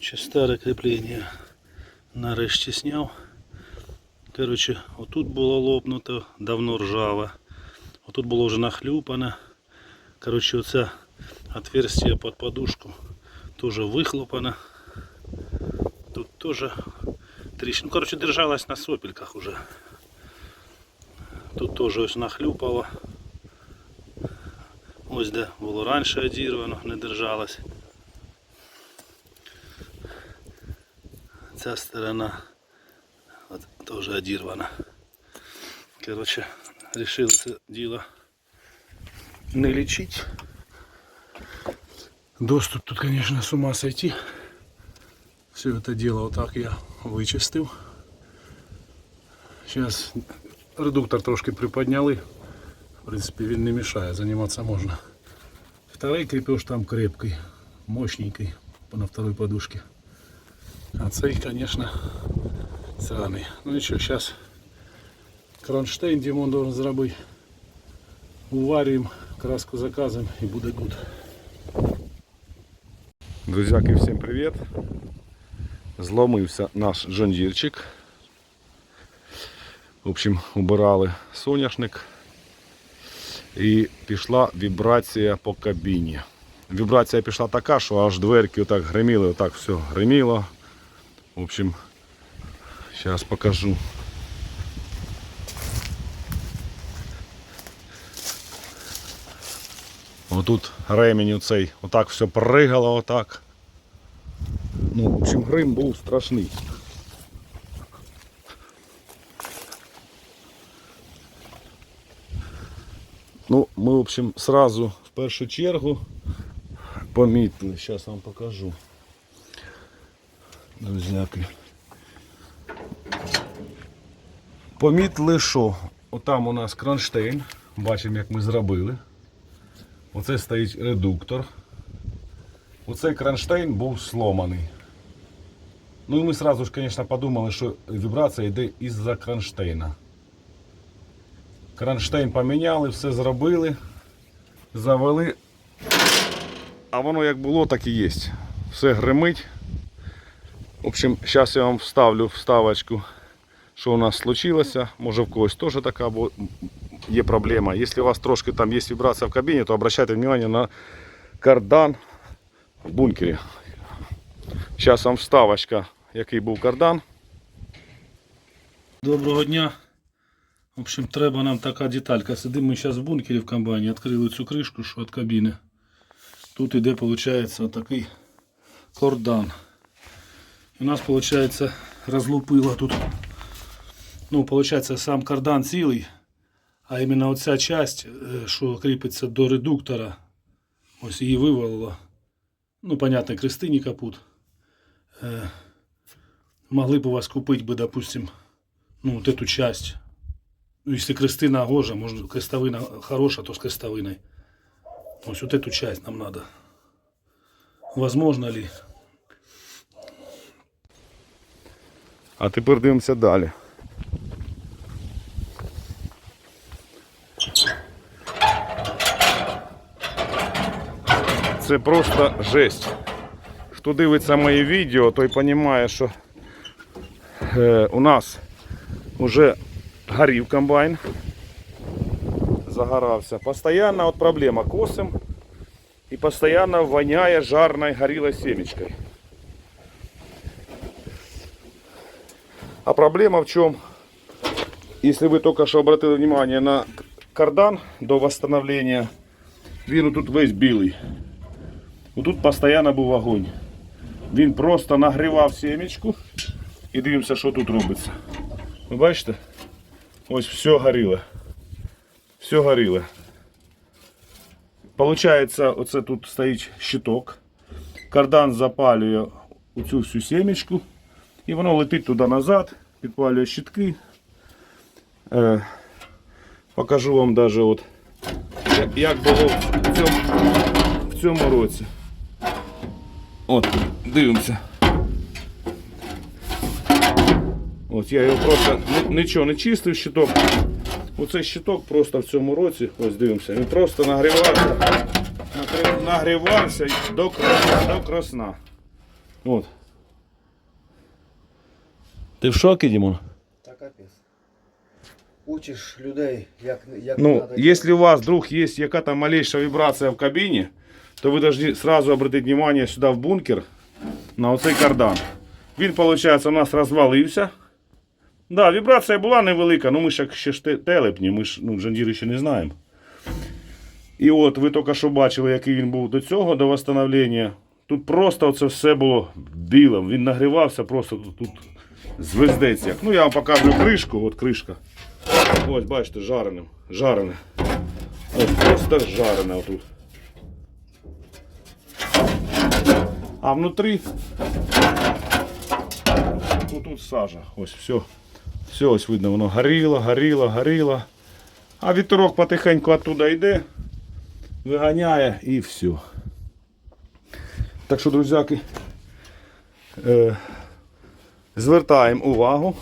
Короче, старе кріплення нарешті сняв. Короче, отут було лопнуто, давно ржаве. Отут було вже нахлюпане. Короче, оце отверстие під подушку теж вихлопане. Тут теж тріщина. Ну, короче, держалась на сопельках уже. Тут теж ось нахлюпало. Ось де було раніше одірвано, не держалось. Ця сторона от, теж одірвана. Короче, решили це діло не лечить. Доступ тут, конечно, с ума сойти. Все это дело вот так я вычистил. Сейчас редуктор трошки приподняли. В принципе, він не мешає, заниматься можно. Второй крепеж там крепкий, мощненький, на второй подушке. А цей, конечно, сраный. Ну ничего, сейчас кронштейн Димон должен зробити. Уварюємо, краску заказуємо і буде гуд. Друзяки, всім привіт! Зломився наш джондірчик. В общем, убирали соняшник і пішла вібрація по кабіні. Вібрація пішла така, що аж дверки отак гриміли, отак все гриміло. В общем, зараз покажу. Отут ремінь цей, отак все пригало, отак. Ну, в общем, грим був страшний. Ну, ми, в общем, сразу в першу чергу помітили. Зараз вам покажу. Друзяки. Помітили, що отам у нас кронштейн. Бачимо, як ми зробили. Оце стоїть редуктор. Оцей кронштейн був сломаний. Ну і ми сразу ж, звісно, подумали, що вібрація йде із-за кронштейна. Кронштейн поміняли, все зробили, завели. А воно як було, так і є. Все гримить. В общем, зараз я вам вставлю вставочку, що у нас случилося. Може в когось теж така є проблема. Якщо у вас трошки там є вібрація в кабіні, то обращайте внимание на кардан в бункері. Зараз вам вставочка, який був кардан. Доброго дня. В общем, треба нам така деталька. Сидимо ми зараз в бункері в комбайні, відкрили цю кришку, що від кабіни. Тут іде, виходить, такий кордан У нас, виходить, розлупило тут. Ну, виходить, сам кардан цілий, а іменно оця часть, е, що кріпиться до редуктора, ось її вивалило. Ну, понятно, крести не капут. Е, Могли б у вас купить бы, допустим, ну, вот эту часть. Ну, если крестына гожа, может, крестовина хорошая, то с крестовиной. То есть вот эту часть нам надо. Возможно ли? А тепер дивимося далі. Це просто жесть. Хто дивиться мої відео, той розуміє, що е, у нас вже горів комбайн. Загорався. Постоянно от проблема косим і постійно воняє жарною горілою семечкою. А проблема в чем? Если вы только что обратили внимание на кардан до восстановления, він тут весь білий. Тут постійно був огонь. Він просто нагрівав семечку і дивимося, що тут робиться. Ви бачите? Ось все горіло. Все горіло. Получається, оце тут стоїть щиток. Кардан запалює оцю всю семечку. І воно летить туди назад, підпалює щитки. Е, покажу вам навіть от, як- було в цьому, в цьому році. От, дивимося. От я його просто нічого не чистив щиток. Оцей щиток просто в цьому році, ось дивимося, він просто нагрівався, нагрівався до красна. От. Ти в шокі, Дімон? Та капець. Учиш людей, як, як Ну, надо если у вас вдруг есть какая-то малейшая вибрация в кабине, то вы должны сразу обратить внимание сюда в бункер на оцей кардан. Він, виходить, у нас розвалився. Да, вібрація була невелика, ну ми ж як ще ж телепні, ми ж ну, джандіри ще не знаємо. І от ви тільки що бачили, який він був до цього, до восстановлення. Тут просто це все було білим. Він нагрівався просто тут, тут звездець як. Ну я вам покажу кришку, от кришка. Ось, бачите, жареним. Жарене. Ось просто жарене отут. А внутрі. Ну тут сажа. Ось все. Все ось видно, воно горіло, горіло, горіло. А вітерок потихеньку оттуда йде, виганяє і все. Так що, друзяки, е, звертаємо увагу.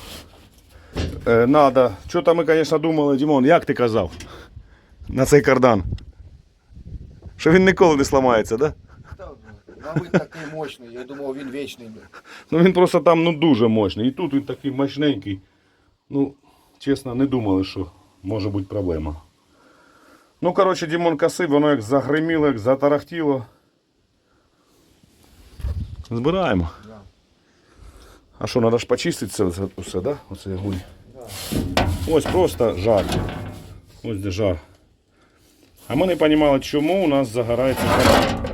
Е, надо. Що там ми, звісно, думали, Дімон, як ти казав? На цей кардан. Що він ніколи не сламається, так? Да? Та, На вид такий мощний, я думав він вічний. блін. Ну він просто там ну, дуже мощний. І тут він такий мощненький. Ну, чесно, не думали, що може бути проблема. Ну, коротше, Дімон косив, воно як загриміло, як затарахтіло. Збираємо. Да. А що, треба ж почистити це все, да? Оце огонь. Ось просто жар. Ось де жар. А ми не розуміли, чому у нас загорається канал.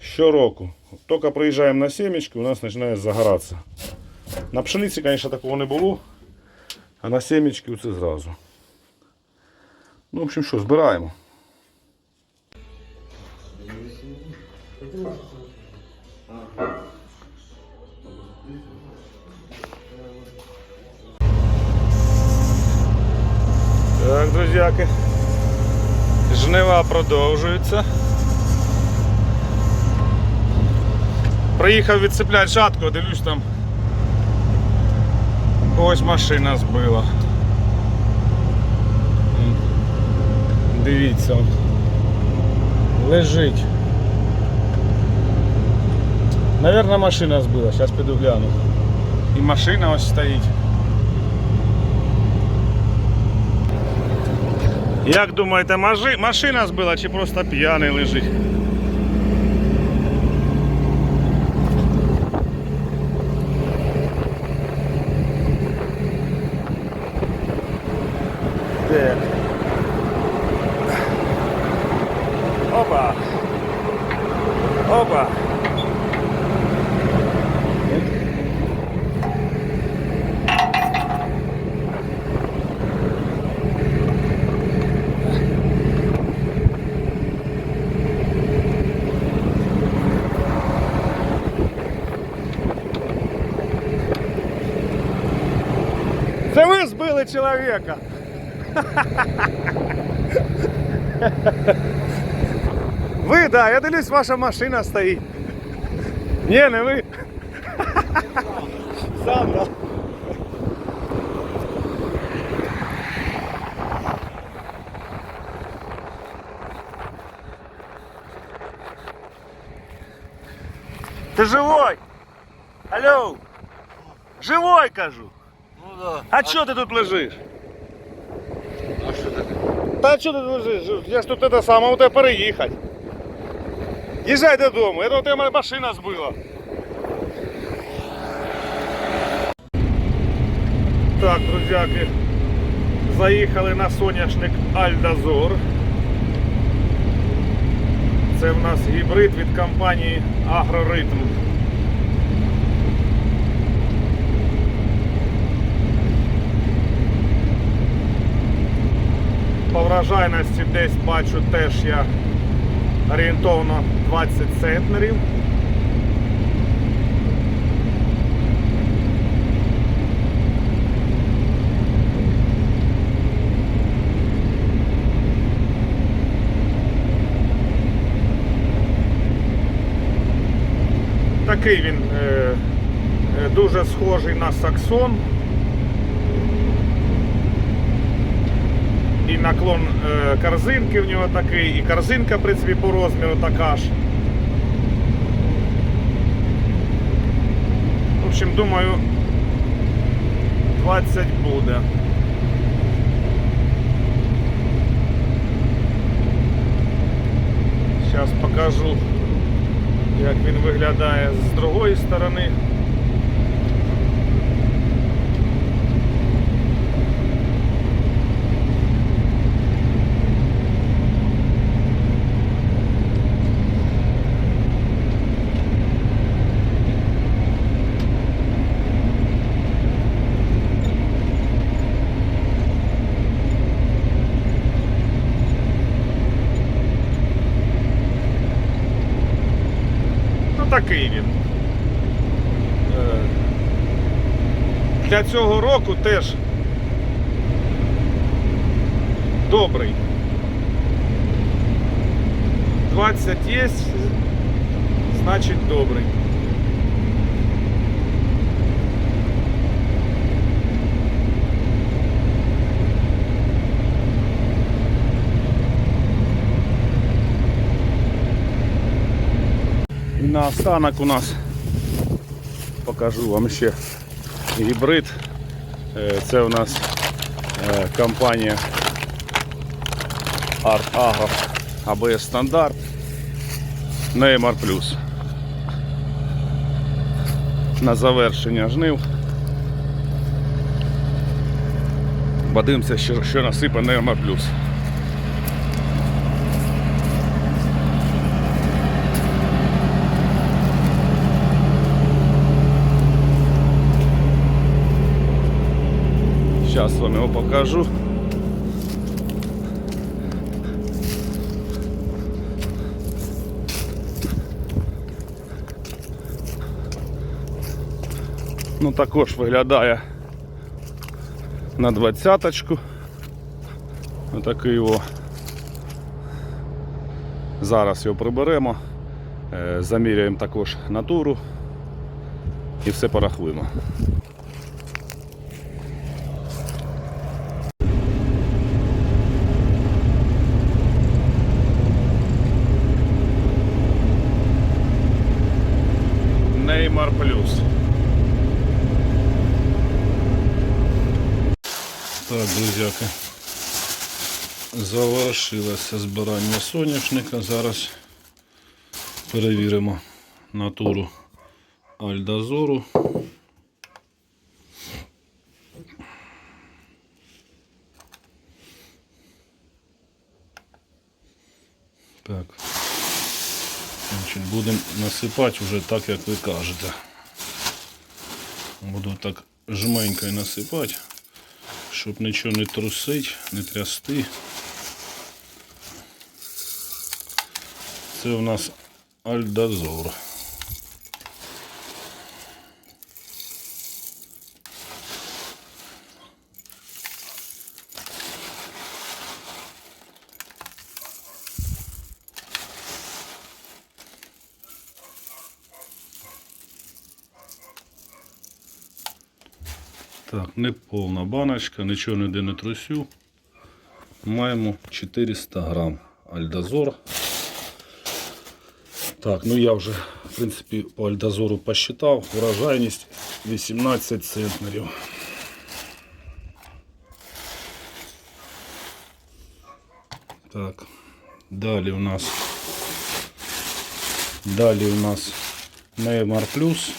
Щороку. Тільки приїжджаємо на сімечки, у нас починає загоратися. На пшениці, звісно, такого не було. А на сімечки це зразу. Ну, в общем, що, збираємо. Так, друзяки. Жнива продовжуються. Приїхав відцепляти жатку, дивлюсь там. Когось машина збила. Дивіться. Лежить. Наверно, машина збила, зараз піду гляну. І машина ось стоїть. Як думаєте, машина збила чи просто п'яний лежить? Так. Це ви збили чоловіка. Ви, да, я дивлюсь, ваша машина стоїть. Ні, не ви. Сам, да. Ти живой? Алло! Живой, кажу! Ну да. А чого ти тут лежиш? А що таке? Та чого ти тут лежиш? Я ж тут те саме, у тебе переїхати. Їжджай додому, я думав, тебе моя машина збила. Так, друзяки, заїхали на соняшник Альдазор. Це в нас гібрид від компанії Агроритм. По вражайності десь бачу теж я орієнтовно 20 центнерів. Такий він е, е, дуже схожий на саксон. І наклон е, корзинки в нього такий, і корзинка, в принципі, по розміру така ж. В общем, думаю, 20 буде. Зараз покажу, як він виглядає з другої сторони. Такий він. Е, Для цього року теж добрий. 20 є, значить добрий. На останок у нас покажу вам ще гібрид. Е, Це у нас е, компанія Art Agro ABS Стандарт Neymar Plus. На завершення жнив. Подивимося, що, що насипе Neymar Plus. Сейчас вам его покажу. Ну також виглядає на двадцяточку. Отакий його. Зараз його приберемо, е, заміряємо також натуру і все порахуємо. Неймар Плюс. Так, друзяки. Завершилося збирання соняшника. Зараз перевіримо натуру альдазору. Так. Значить, будемо насипати вже так, як ви кажете. Буду так жменько насипати щоб нічого не трусить, не трясти. Це у нас альдазор. Так, не повна баночка, нічого ніде не трусю. Маємо 400 грам альдазор. Так, ну я вже, в принципі, по альдазору посчитав. Врожайність 18 центнерів. Так, далі у нас далі у нас Неймар Плюс.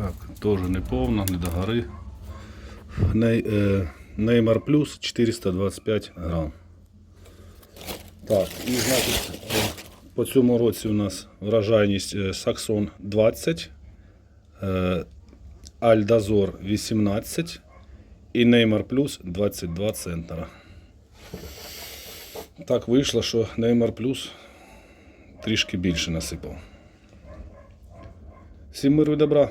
Так, теж не повна, не до гори. Ней, е, Неймар Плюс 425 грам. Так, і значить, по цьому році у нас врожайність е, Саксон 20, е, Альдазор 18 і Неймар Плюс 22 центнера. Так вийшло, що Неймар Плюс трішки більше насипав. Всім миру і добра.